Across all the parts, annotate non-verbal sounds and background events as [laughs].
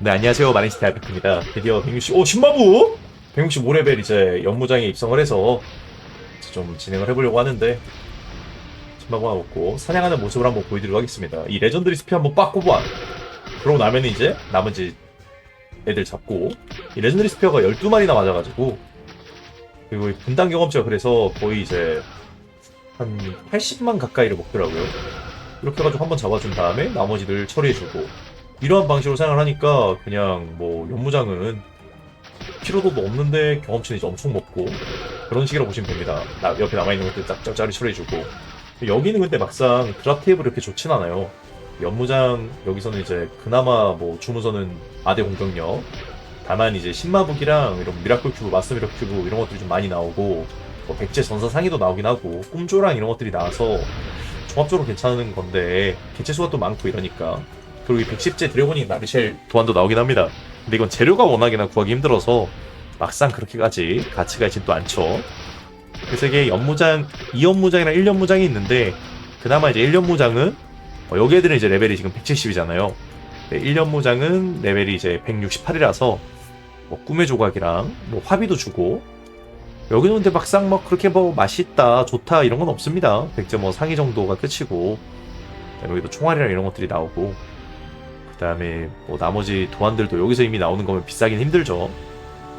네 안녕하세요. 마린스타 알베크입니다. 드디어 160, 오 신마부! 165레벨 이제 연무장에 입성을 해서 좀 진행을 해보려고 하는데 신마부 하나 먹고 사냥하는 모습을 한번 보여드리도록 하겠습니다. 이 레전드 리 스피 한번 빡 꼽아 그러고 나면 이제 나머지 애들 잡고 이 레전드 리 스피어가 12마리나 맞아가지고 그리고 이 분당 경험치가 그래서 거의 이제 한 80만 가까이를 먹더라고요. 이렇게 해가지고 한번 잡아준 다음에 나머지들 처리해주고 이러한 방식으로 생각을 하니까 그냥 뭐 연무장은 피로도도 없는데 경험치는 이제 엄청 먹고 그런 식으로 보시면 됩니다. 나, 옆에 남아있는 것들 짝짝짝이 처리해주고 여기는 근데 막상 드랍 테이블 이렇게 좋진 않아요. 연무장 여기서는 이제 그나마 뭐 주무서는 아대 공격력 다만 이제 신마북이랑 이런 미라클 큐브, 마스 미라클 큐브 이런 것들이 좀 많이 나오고 뭐 백제 전사 상의도 나오긴 하고 꿈조랑 이런 것들이 나와서 종합적으로 괜찮은 건데 개체 수가 또 많고 이러니까 그리고 이 110제 드래곤이 나르쉘 도안도 나오긴 합니다. 근데 이건 재료가 워낙이나 구하기 힘들어서 막상 그렇게까지 가치가 있진 또 않죠. 그래서 이게 연무장, 2연무장이랑 1연무장이 있는데 그나마 이제 1연무장은 어, 여기 애들은 이제 레벨이 지금 170이잖아요. 네, 1연무장은 레벨이 이제 168이라서 뭐 꿈의 조각이랑 뭐 화비도 주고 여기는 근데 막상 뭐 그렇게 뭐 맛있다, 좋다 이런 건 없습니다. 백제 뭐 상위 정도가 끝이고 여기도 총알이랑 이런 것들이 나오고 그 다음에 뭐 나머지 도안들도 여기서 이미 나오는 거면 비싸긴 힘들죠.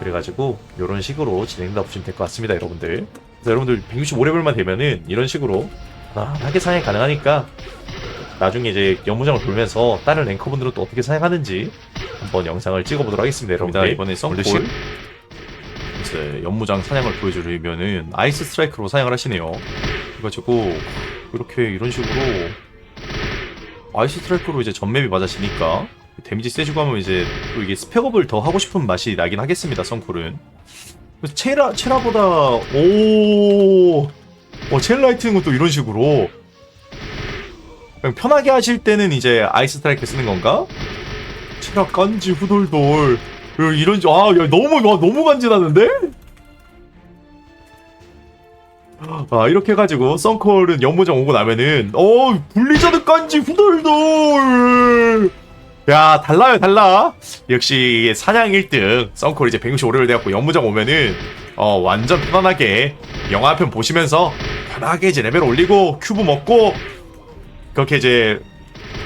그래가지고 이런 식으로 진행다 보시면 될 것 같습니다, 여러분들. 여러분들 165레벨만 되면은 이런 식으로 편하게 사냥이 가능하니까 나중에 이제 연무장을 돌면서 다른 랭커분들은 또 어떻게 사냥하는지 한번 영상을 찍어보도록 하겠습니다, 여러분들. 이번에 썬콜 이제 연무장 사냥을 보여주려면은 아이스 스트라이크로 사냥을 하시네요. 그래가지고 이렇게 이런 식으로 아이스 스트라이크로 이제 전맵이 맞아지니까 데미지 세주고 하면 이제 또 이게 스펙업을 더 하고 싶은 맛이 나긴 하겠습니다 그래서 체라 체라보다 오 어, 체라이트는 것도 이런 식으로 그냥 편하게 하실 때는 이제 아이스 스트라이크 쓰는 건가? 체라 간지 후돌돌 이런 아 야 너무 와, 너무 간지나는데? 아 이렇게 해가지고 썬콜은 연무장 오고 나면은 어 분리자드 깐지 후덜덜! 야 달라요 달라. 역시 사냥 1등. 썬콜 이제 165레벨 돼갖고 연무장 오면은 어 완전 편안하게 영화 한 편 보시면서 편하게 이제 레벨 올리고 큐브 먹고 그렇게 이제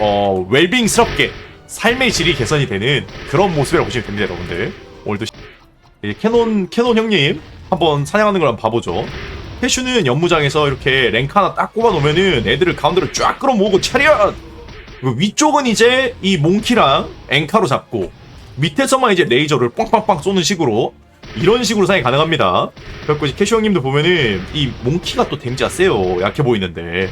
어 웰빙스럽게 삶의 질이 개선이 되는 그런 모습이라고 보시면 됩니다 여러분들. 오늘도 이 캐논 캐논 형님 한번 사냥하는 걸 한번 봐보죠 해슈는 연무장에서 이렇게 랭크 하나 딱 꼽아 놓으면은 애들을 가운데로 쫙 끌어모으고 차렷! 위쪽은 이제 이 몽키랑 앵카로 잡고 밑에서만 이제 레이저를 빵빵빵 쏘는 식으로 이런 식으로 사용이 가능합니다. 그래갖고 이제 캐슈 형님도 보면은 이 몽키가 또 데미지가 세요. 약해 보이는데.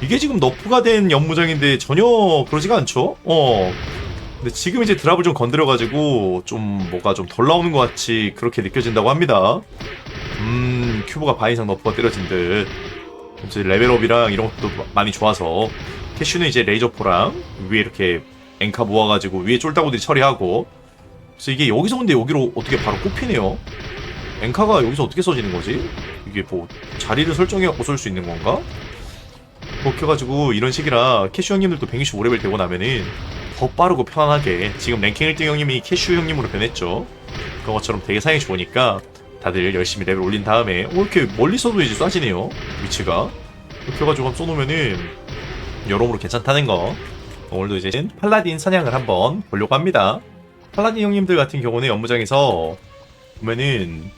이게 지금 너프가 된 연무장인데 전혀 그러지가 않죠? 어. 근데 지금 이제 드랍을 좀 건드려가지고 좀 뭐가 좀 덜 나오는 것 같이 그렇게 느껴진다고 합니다. 음, 큐브가 반 이상 너프가 때려진 듯. 레벨업이랑 이런 것도 많이 좋아서 캐슈는 이제 레이저포랑 위에 이렇게 앵카 모아가지고 위에 쫄다구들이 처리하고 그래서 이게 여기서 근데 여기로 어떻게 바로 꼽히네요. 앵카가 여기서 어떻게 써지는 거지? 이게 뭐 자리를 설정해갖고 쏠 수 있는 건가? 그렇게 해가지고 이런 식이라 캐슈 형님들도 165레벨 되고 나면은 더 빠르고 편안하게 지금 랭킹 1등 형님이 캐슈 형님으로 변했죠. 그런 것처럼 되게 사용이 좋으니까 다들 열심히 레벨 올린 다음에 오 이렇게 멀리서도 이제 쏴지네요. 위치가. 이렇게 해가지고 쏘놓으면은 여러모로 괜찮다는 거. 오늘도 이제 팔라딘 사냥을 한번 보려고 합니다. 팔라딘 형님들 같은 경우는 연무장에서 보면은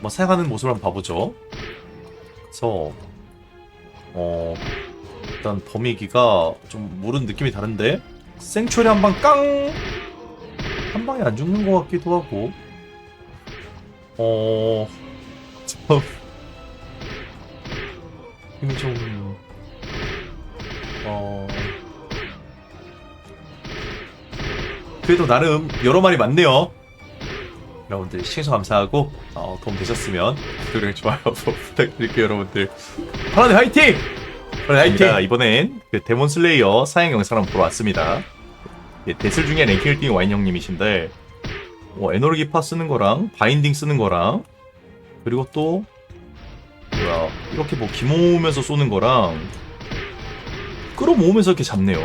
뭐 사용하는 모습을 한번 봐보죠. 그래서 어 일단 범위기가 좀 모르는 느낌이 다른데 생초리 한 방 깡! 한 방에 안 죽는 것 같기도 하고 어... 참... 힘이 좀... 어... 그래도 나름 여러 마리 많네요. 여러분들 시청해서 감사하고 어, 도움 되셨으면 구독, 좋아요 [laughs] 부탁드릴게요 여러분들. 하나님 화이팅! 화이팅! 이번엔 그 데몬 슬레이어 사양 영상 한번 보러 왔습니다. 예, 데슬 중에 랭킹 1등이 와인 형님이신데 어, 에너지 파 쓰는 거랑 바인딩 쓰는 거랑 그리고 또 뭐야 이렇게 뭐 기모으면서 쏘는 거랑 끌어모으면서 이렇게 잡네요.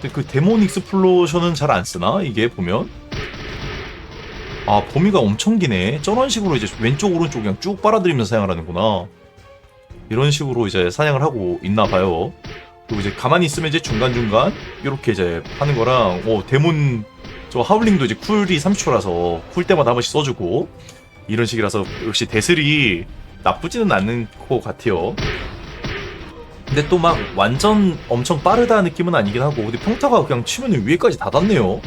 근데 그 데몬 익스플로션은 잘 안 쓰나? 이게 보면 아 범위가 엄청 기네 저런 식으로 이제 왼쪽 오른쪽 그냥 쭉 빨아들이면서 사용을 하는구나 이런 식으로 이제 사냥을 하고 있나 봐요 그리고 이제 가만히 있으면 이제 중간중간 이렇게 이제 하는 거랑 오 데몬 저 하울링도 이제 쿨이 30초라서 쿨 때마다 한 번씩 써주고 이런 식이라서 역시 데슬이 나쁘지는 않는 것 같아요. 근데 또 막 완전 엄청 빠르다 느낌은 아니긴 하고 근데 평타가 그냥 치면 위에까지 다 닿네요.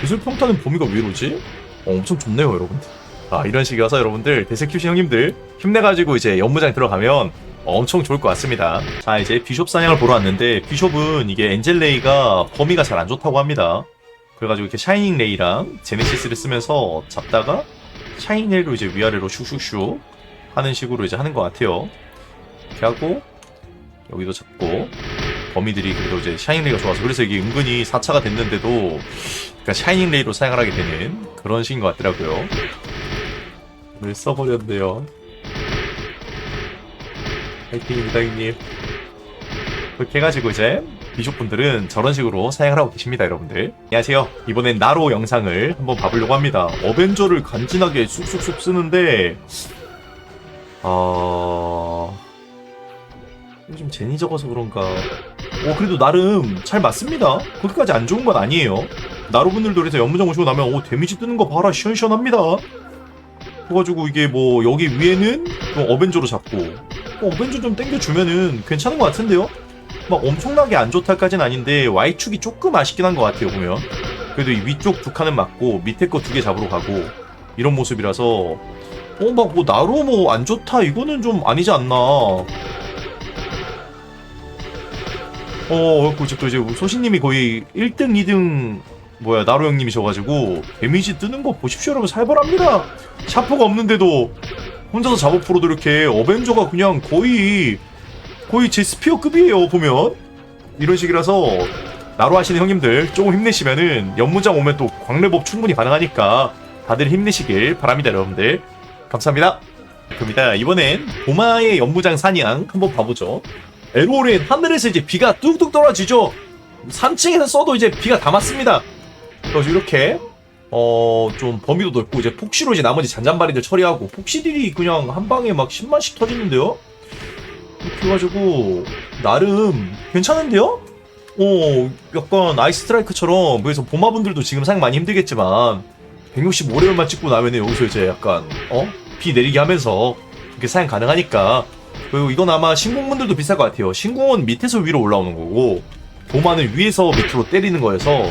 데슬 평타는 범위가 왜 이러지? 어, 엄청 좋네요 여러분들. 아 이런 식이어서 여러분들 데슬 큐시 형님들 힘내가지고 이제 연무장 들어가면 엄청 좋을 것 같습니다. 자 이제 비숍 사냥을 보러 왔는데 비숍은 이게 엔젤레이가 범위가 잘 안 좋다고 합니다. 그래가지고 이렇게 샤이닝 레이랑 제네시스를 쓰면서 잡다가 샤이닝 레이로 이제 위아래로 슉슉슉 하는 식으로 이제 하는 것 같아요. 이렇게 하고 여기도 잡고 범위들이 그래도 이제 샤이닝 레이가 좋아서 그래서 이게 은근히 4차가 됐는데도 그러니까 샤이닝 레이로 사용을 하게 되는 그런 식인 것 같더라고요. 왜 써버렸네요 파이팅입니다 형님. 그렇게 해가지고 이제 비숍분들은 저런 식으로 사용을 하고 계십니다 여러분들. 안녕하세요. 이번엔 나로 영상을 한번 봐보려고 합니다. 어벤져를 간지나게 쑥쑥쑥 쓰는데 어... 요즘 제니 적어서 그런가? 어 그래도 나름 잘 맞습니다. 그렇게까지 안 좋은 건 아니에요. 나로분들도 그래서 연무장 오시고 나면 오 데미지 뜨는 거 봐라. 시원시원합니다. 그래가지고 이게 뭐 여기 위에는 좀 어벤져로 잡고 어, 어벤져 좀 땡겨주면은 괜찮은 것 같은데요? 막 엄청나게 안 좋다까지는 아닌데 Y축이 조금 아쉽긴 한 것 같아요 보면. 그래도 이 위쪽 두 칸은 맞고 밑에 거 두 개 잡으러 가고 이런 모습이라서. 어 막 뭐 나로 뭐 안 좋다 이거는 좀 아니지 않나. 어 그리고 또 이제 소신님이 거의 1등 2등 뭐야 나로 형님이셔가지고 데미지 뜨는 거 보십시오 여러분. 살벌합니다. 샤프가 없는데도 혼자서 작업 프로도 이렇게 어벤져가 그냥 거의 거의 제 스피어급이에요 보면. 이런 식이라서 나로 하시는 형님들 조금 힘내시면은 연무장 오면 또 광래법 충분히 가능하니까 다들 힘내시길 바랍니다 여러분들. 감사합니다. 그입니다. 이번엔 도마의 연무장 사냥 한번 봐보죠. 에로렌 하늘에서 이제 비가 뚝뚝 떨어지죠. 3층에서 써도 이제 비가 다 맞습니다. 그래서 이렇게 어 좀 범위도 넓고 이제 폭시로 이제 나머지 잔잔바리들 처리하고 폭시들이 그냥 한 방에 막 10만씩 터지는데요 이렇게 해가지고 나름 괜찮은데요? 어 약간 아이스 스트라이크처럼 그래서 보마분들도 지금 사용 많이 힘들겠지만 165레벨만 찍고 나면 여기서 이제 약간 어? 비 내리게 하면서 이렇게 사용 가능하니까 그리고 이건 아마 신궁분들도 비쌀 것 같아요 신궁은 밑에서 위로 올라오는 거고 보마는 위에서 밑으로 때리는 거여서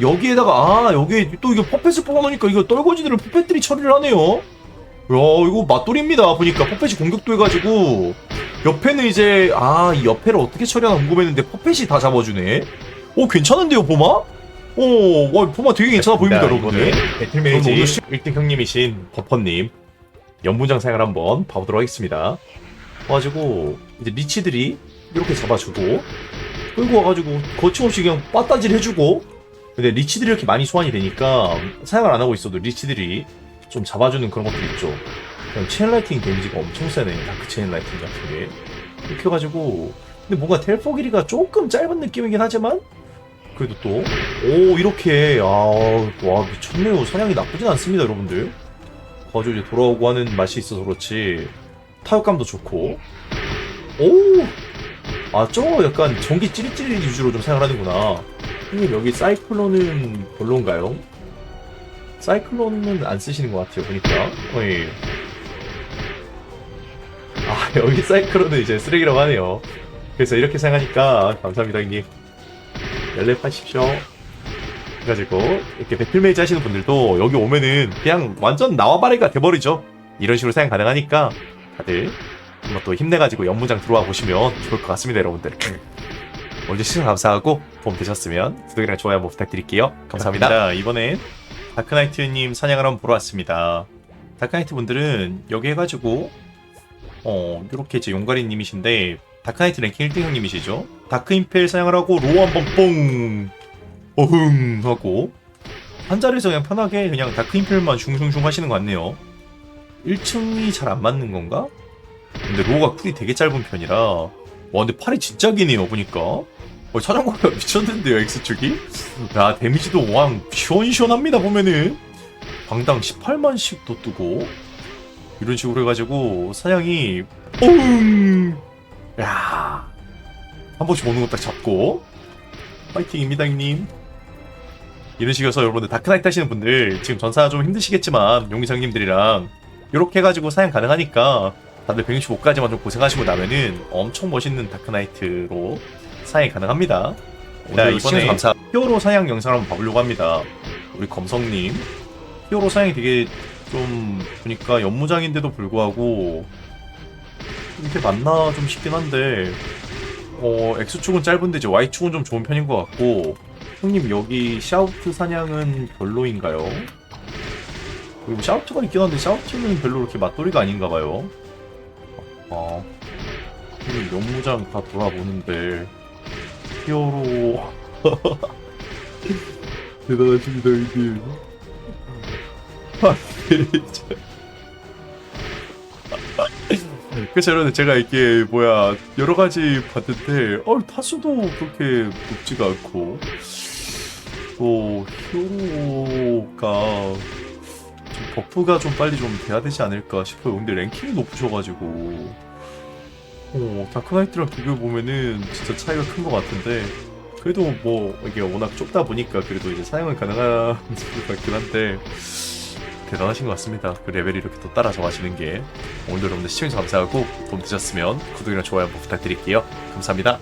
여기에다가 아 여기에 또 이거 퍼펫을 뽑아놓으니까 이거 떨거지들을 퍼펫들이 처리를 하네요. 야 이거 맛돌입니다 보니까. 퍼펫이 공격도 해가지고. 옆에는 이제 아 이 옆에를 어떻게 처리하나 궁금했는데 퍼펫이 다 잡아주네. 오 괜찮은데요 보마? 오 와, 보마 되게 괜찮아 보입니다 여러분들. 배틀메이지. 오늘 1등 형님이신 버퍼님 연문장 사용을 한번 봐보도록 하겠습니다. 와가지고 이제 리치들이 이렇게 잡아주고 끌고 와가지고 거침없이 그냥 빠따질 해주고 근데 리치들이 이렇게 많이 소환이 되니까 사용을 안 하고 있어도 리치들이 좀 잡아주는 그런 것들이 있죠. 그냥 체인 라이팅 데미지가 엄청 세네 다크 체인 라이팅 같은 게. 이렇게 해가지고 근데 뭔가 텔포 길이가 조금 짧은 느낌이긴 하지만 그래도 또 오 이렇게 아와 미쳤네요. 사냥이 나쁘진 않습니다 여러분들. 가지고 이제 돌아오고 하는 맛이 있어서 그렇지. 타격감도 좋고. 오 아 저 약간 전기 찌릿찌릿 위주로 좀 사용하는구나 형님 여기 사이클론은 별론가요? 사이클론은 안 쓰시는 것 같아요 보니까. 어이 아 [laughs] 여기 사이클론은 이제 쓰레기라고 하네요. 그래서 이렇게 생각하니까 감사합니다 형님. 연락 하십시오. 그래가지고 이렇게 배틀 메이지 하시는 분들도 여기 오면은 그냥 완전 나와바리가 돼버리죠. 이런 식으로 사용 가능하니까 다들 한번 또 힘내가지고 연무장 들어와 보시면 좋을 것 같습니다 여러분들 먼저 시청 감사하고 도움 되셨으면 구독이랑 좋아요 한번 부탁드릴게요. 감사합니다. 이번엔 다크나이트님 사냥을 한번 보러 왔습니다. 다크나이트 분들은 여기 해가지고 어 이렇게 이제 용가리님이신데 다크나이트 랭킹 1등 형님이시죠? 다크 임펠 사냥을 하고 로우 한번 뽕! 어흥! 하고 한 자리에서 그냥 편하게 그냥 다크 임펠만 슝슝슝 하시는 것 같네요. 1층이 잘 안 맞는 건가? 근데 로우가 쿨이 되게 짧은 편이라 와 근데 팔이 진짜 기네요 보니까 어, 촬영거리가 [laughs] 미쳤는데요, X축이? 야, 데미지도 왕 시원시원합니다, 보면은. 방당 18만씩도 뜨고. 이런 식으로 해가지고, 사냥이, 뽕! 야. 한 번씩 오는 거 딱 잡고. 파이팅입니다, 형님. 이런 식이어서 여러분들 다크나이트 하시는 분들, 지금 전사 좀 힘드시겠지만, 용기장님들이랑, 이렇게 해가지고 사냥 가능하니까, 다들 165까지만 좀 고생하시고 나면은 엄청 멋있는 다크나이트로 사양이 가능합니다. 자, 이번에 감사 히어로 사양 영상 한번 봐보려고 합니다. 우리 검성님 히어로 사양이 되게 좀 보니까 연무장인데도 불구하고 이게 맞나 좀 싶긴 한데 어 X축은 짧은데 이제 Y축은 좀 좋은 편인 것 같고 형님 여기 샤우트 사냥은 별로인가요? 그리고 뭐 샤우트가 있긴 한데 샤우트는 별로 그렇게 맛돌이가 아닌가 봐요. 아, 형님 연무장 다 돌아보는데 히어로 [laughs] 대단하십니다 형님 [laughs] 아, 진짜. [laughs] 그래서 여러분 제가 이게 뭐야 여러 가지 봤는데 어 타수도 그렇게 높지가 않고 또 히어로가 좀 버프가 좀 빨리 좀 돼야 되지 않을까 싶어요 근데 랭킹이 높으셔가지고 어, 다크나이트랑 비교해 보면은 진짜 차이가 큰 것 같은데 그래도 뭐 이게 워낙 좁다 보니까 그래도 이제 사용은 가능한 것 같긴 한데 대단하신 것 같습니다. 그 레벨이 이렇게 또 따라서 가시는 게 오늘도 여러분들 시청해주셔서 감사하고 도움 되셨으면 구독이랑 좋아요 부탁드릴게요. 감사합니다.